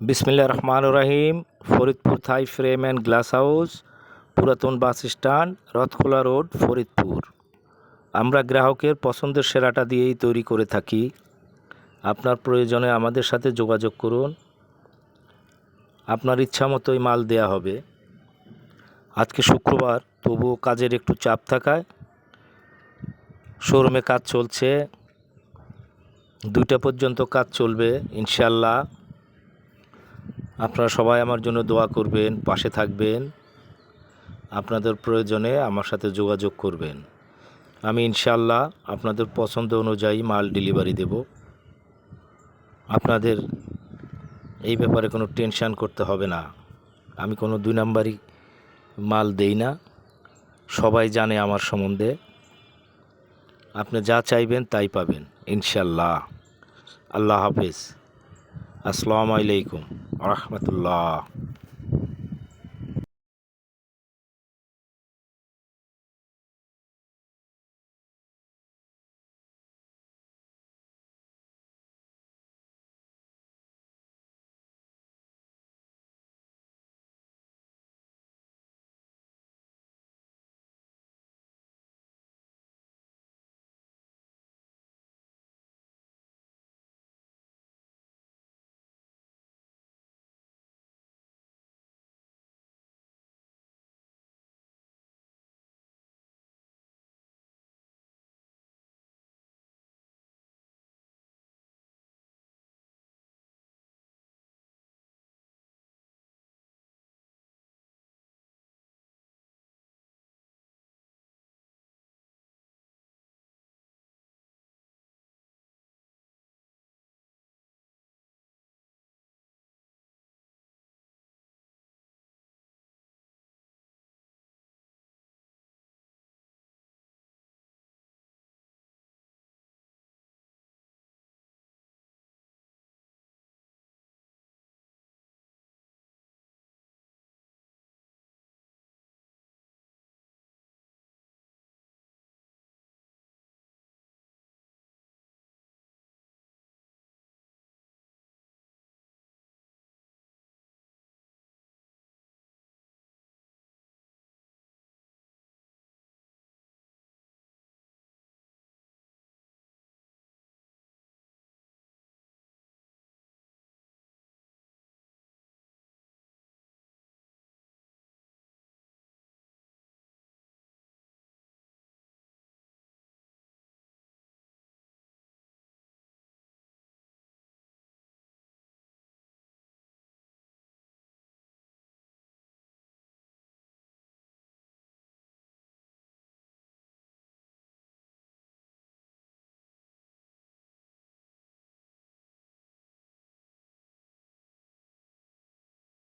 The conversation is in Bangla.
বিসমিল্লা রহমান রাহিম, Faridpur Thai frame and glass house, পুরাতন bus stand, Rathkhola road, Faridpur. আমরা গ্রাহকের পছন্দের সেরাটা দিয়েই তৈরি করে থাকি। আপনার প্রয়োজনে আমাদের সাথে যোগাযোগ করুন। আপনার ইচ্ছা মতোই মাল দেয়া হবে। আজকে শুক্রবার, তবুও কাজের একটু চাপ থাকায় শোরুমে কাজ চলছে। দুইটা পর্যন্ত কাজ চলবে ইনশাল্লাহ আপনারা সবাই আমার জন্য দোয়া করবেন, পাশে থাকবেন। আপনাদের প্রয়োজনে আমার সাথে যোগাযোগ করবেন। আমি ইনশাল্লাহ আপনাদের পছন্দ অনুযায়ী মাল ডেলিভারি দেব। আপনাদের এই ব্যাপারে কোনো টেনশান করতে হবে না। আমি কোনো দুই নাম্বারই মাল দেই না। সবাই জানে আমার সম্বন্ধে। আপনি যা চাইবেন তাই পাবেন ইনশাল্লাহ আল্লাহ হাফেজ। আসসালামু আলাইকুম। রহমতুল্লাহ